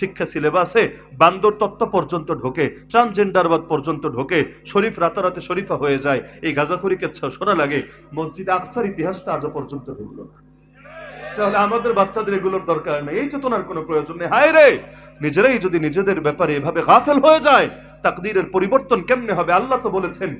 শিক্ষা সিলেবাসে বান্দর তত্ত্ব পর্যন্ত ঢোকে, ট্রান্সজেন্ডারবাদ পর্যন্ত ঢোকে, শরীফ রাতারাতে শরীফা হয়ে যায়, এই গাজাখুরিকে শোনা লাগে, মসজিদ আকসার ইতিহাসটা আজও পর্যন্ত ঢুকলো। তাহলে আমাদের বাচ্চাদের এগুলোর দরকার নেই, এই চেতনার কোনো প্রয়োজন নেই। হায় রে! নিজেরাই যদি নিজেদের ব্যাপারে এভাবে গাফেল হয়ে যায় তাকদীরের পরিবর্তন কেমনে হবে? আল্লাহ তো বলেছেন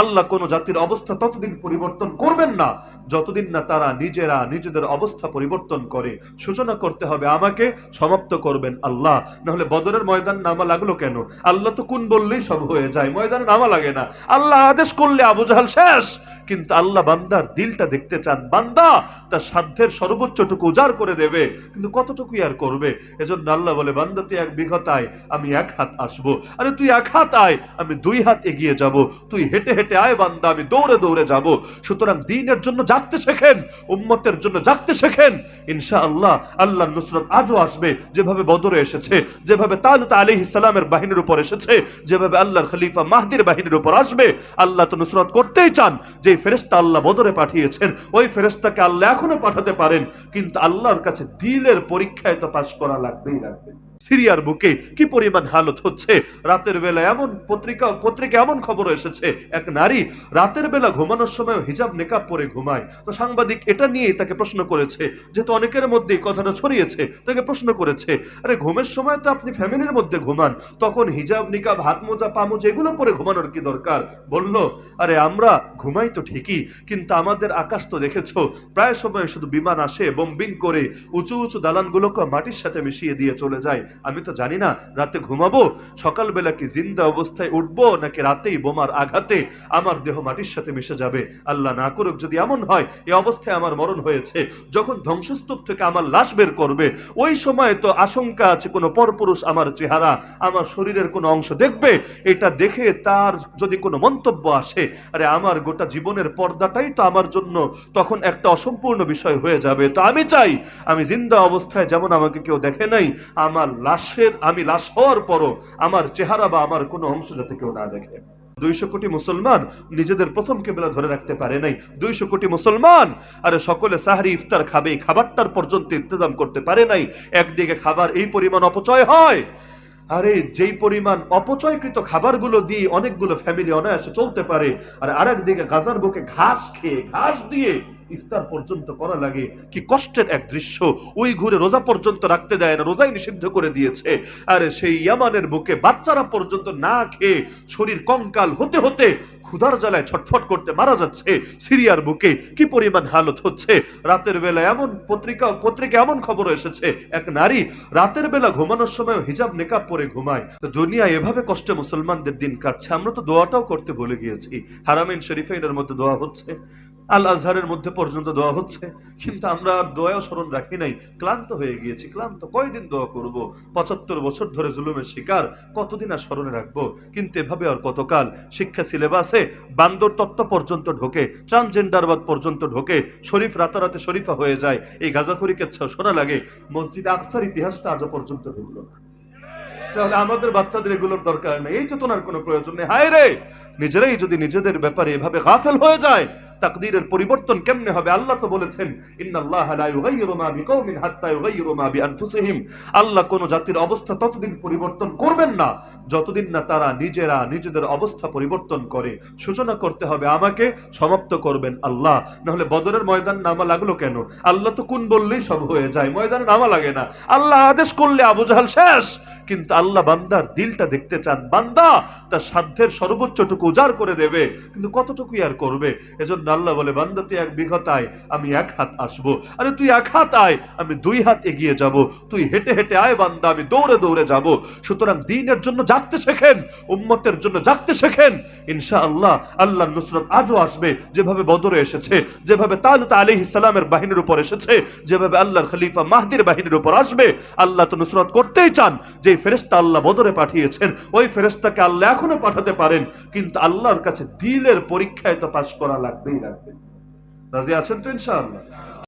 আল্লাহ কোন জাতির অবস্থা ততদিন পরিবর্তন করবেন না। যতদিন না তারা নিজেরা নিজেদের অবস্থা পরিবর্তন করে, সূচনা করতে হবে আমাকে, সমাপ্ত করবেন আল্লাহ। নাহলে বদরের ময়দান নামা লাগল কেন? আল্লাহ তো কোন বললেই সব হয়ে যায়, ময়দানে নামা লাগে না। আল্লাহ আদেশ করলে আবু জাহাল শেষ। কিন্তু আল্লাহ বান্দার দিলটা দেখতে চান। বান্দা তার সাধ্যের সর্বোচ্চটুকু উজাড় করে দেবে, কিন্তু কতটুকুই আর করবে? এজন্য আল্লাহ বলে, বান্দা, তুই এক বিঘত আয় আমি এক হাত আসব। আরে, তুই এক হাত আয় আমি দুই হাত এগিয়ে যাব। তুই হেঁটে হেঁটে আয় বান্দা, আমি দৌড়ে দৌড়ে যাব। সুতরাং দিনের জন্য জাগতে শেখেন, উম্মতের জন্য জাগতে শেখেন। ইনশা আল্লাহ আল্লাহ নুসরত আজও আসবে, যেভাবে বদরে এসেছে, যেভাবে তালুত আলী ইসলামের বাহিনীর উপর এসেছে, যেভাবে আল্লাহর খলিফা মাহদির বাহিনীর উপর আসবে। আল্লাহ তো নুসরত করতেই চান যে ফেরেস্তা আল্লাহ বদরে পাঠিয়েছেন, ওই ফেরেস্তাকে আল্লাহ এখনও পাঠাতে পারেন। কিন্তু আল্লাহর কাছে দিলের পরীক্ষায় তো পাশ করা লাগবেই লাগবে সিরিয়ার বুকে কি পরিমাণ হালত হচ্ছে? রাতের বেলা এমন পত্রিকা পত্রিকা এমন খবর এসেছে, এক নারী রাতের বেলা ঘুমানোর সময় হিজাব নেকাব পরে ঘুমায়। তো সাংবাদিক এটা নিয়ে তাকে প্রশ্ন করেছে, যেহেতু অনেকের মধ্যে কথাটা ছড়িয়েছে, তাকে প্রশ্ন করেছে, আরে ঘুমের সময় তো আপনি ফ্যামিলির মধ্যে ঘুমান, তখন হিজাব, নিকাব, হাত মোজা, পা মোজা, এগুলো পরে ঘুমানোর কি দরকার? বলল, আরে আমরা ঘুমাই তো ঠিকই, কিন্তু আমাদের আকাশ তো দেখেছ, প্রায় সময় শুধু বিমান আসে, বোম্বিং করে, উঁচু উঁচু দালানগুলোকে মাটির সাথে মিশিয়ে দিয়ে চলে যায়। আমি তো জানি না, রাতে ঘুমাবো? সকালবেলা কি জিন্দা অবস্থায় উঠবো, নাকি রাতেই বোমার আঘাতে আমার দেহ মাটির সাথে মিশে যাবে? আল্লাহ না করুক যদি এমন হয় এই অবস্থায় আমার মরণ হয়েছে। যখন ধ্বংসস্তূপ থেকে আমার লাশ বের করবে, ওই সময় তো আশঙ্কা আছে কোনো পরপুরুষ আমার চেহারা, আমার শরীরের কোনো অংশ দেখবে? এটা দেখে তার যদি কোনো মন্তব্য আসে, আরে আমার গোটা জীবনের পর্দাটাই তো আমার জন্য তখন একটা অসম্পূর্ণ বিষয় হয়ে যাবে। তো আমি চাই, আমি জিন্দা অবস্থায় যেমন আমাকে কেউ দেখে নাই, আমার লাশের আমি লাশ হওয়ার পরও আমার চেহারা বা আমার কোনো অংশ যাতে কেউ না দেখে। দুইশো কোটি মুসলমান নিজেদের প্রথম কেবলা ধরে রাখতে পারে নাই। দুইশো কোটি মুসলমান, আরে সকলে সাহারি ইফতার খাবে খাবারটার পর্যন্ত ইন্তজাম করতে পারে নাই। একদিকে খাবার এই পরিমাণ অপচয় হয়, আরে যেই পরিমাণ অপচয়কৃত খাবারগুলো দিয়ে অনেকগুলো ফ্যামিলি অনায়াসে চলতে পারে, আর আরেক দিকে গাজার বুকে ঘাস খেয়ে, ঘাস দিয়ে ইফতার পর্যন্ত করা লাগে। কি কষ্টের এক দৃশ্য। ওই ঘুরে রোজা পর্যন্ত রাখতে দেয় না, রোজাই নিষিদ্ধ করে দিয়েছে। আরে সেই ইয়ামানের বুকে বাচ্চারা পর্যন্ত না খেয়ে শরীর কঙ্কাল হতে হতে ক্ষুধার জ্বালায় ছটফট করতে মারা যাচ্ছে সিরিয়ার বুকে। কি পরিমাণ হালত হচ্ছে। রাতের বেলা এমন পত্রিকা পত্রিকা এমন খবর এসেছে। এক নারী রাতের বেলা ঘুমানোর সময় হিজাব নেকাব পরে ঘুমায়। তো দুনিয়া এভাবে কষ্টে মুসলমানদের দিন কাটছে। আমরা তো দোয়াটাও করতে ভুলে গিয়েছি। হারামিন শরীফাইনের মধ্যে দোয়া হচ্ছে। আল আজহারের মধ্যে পর্যন্ত দোয়া হচ্ছে, কিন্তু আমরা আর দোয়াও স্মরণ রাখি নাই। ক্লান্ত হয়ে গিয়েছি, ক্লান্ত। কয়দিন দোয়া করব? পঁচাত্তর বছর ধরে জুলুমের শিকার, কতদিন আর স্মরণে রাখব? কিন্তু এভাবে আর কতকাল? শিক্ষা সিলেবাসে বান্দর তত্ত্ব পর্যন্ত ঢোকে, ট্রান্সজেন্ডারবাদ পর্যন্ত ঢোকে, শরীফ রাতারাতে শরীফা হয়ে যায়, এই গাজাখুরিকে শোনা লাগে, মসজিদ আকসার ইতিহাসটা আজও পর্যন্ত ঢুকলো। তাহলে আমাদের বাচ্চাদের এগুলোর দরকার নেই, এই চেতনার কোনো প্রয়োজন নেই। হায় রে! নিজেরাই যদি নিজেদের ব্যাপারে এভাবে গাফেল হয়ে যায় তাকদীরের পরিবর্তন কেমনে হবে? আল্লাহ তো বলেছেন আল্লাহ কোন জাতির অবস্থা ততদিন পরিবর্তন করবেন না, যতদিন না তারা নিজেরা নিজেদের অবস্থা পরিবর্তন করে। সূচনা করতে হবে আমাকে, সমাপ্ত করবেন আল্লাহ। নাহলে বদরের ময়দান নামা লাগল কেন? আল্লাহ তো কোন বললেই সব হয়ে যায়, ময়দানে নামা লাগে না। আল্লাহ আদেশ করলে আবু জাহাল শেষ। কিন্তু আল্লাহ বান্দার দিলটা দেখতে চান। বান্দা তার সাধ্যের সর্বোচ্চটুকু উজাড় করে দেবে, কিন্তু কতটুকুই আর করবে? এজন্য আল্লাহ বলে, বান্দা, তুই এক বিঘত আয় আমি এক হাত আসব। আরে, তুই এক হাত আয় আমি দুই হাত এগিয়ে যাব। তুই হেঁটে হেঁটে আয় বান্দা, আমি দৌড়ে দৌড়ে যাব। সুতরাং দিনের জন্য জাগতে শেখেন, উম্মতের জন্য জাগতে শেখেন। ইনশা আল্লাহ আল্লাহ নুসরত আজও আসবে, যেভাবে বদরে এসেছে, যেভাবে তালুত আলী ইসলামের বাহিনীর উপর এসেছে, যেভাবে আল্লাহর খলিফা মাহদির বাহিনীর উপর আসবে। আল্লাহ তো নুসরত করতেই চান যে ফেরেস্তা আল্লাহ বদরে পাঠিয়েছেন, ওই ফেরেস্তাকে আল্লাহ এখনও পাঠাতে পারেন। কিন্তু আল্লাহর কাছে দিলের পরীক্ষায় তো পাশ করা লাগবেই লাগবে রাজি আছেন তো ইনশাআল্লাহ?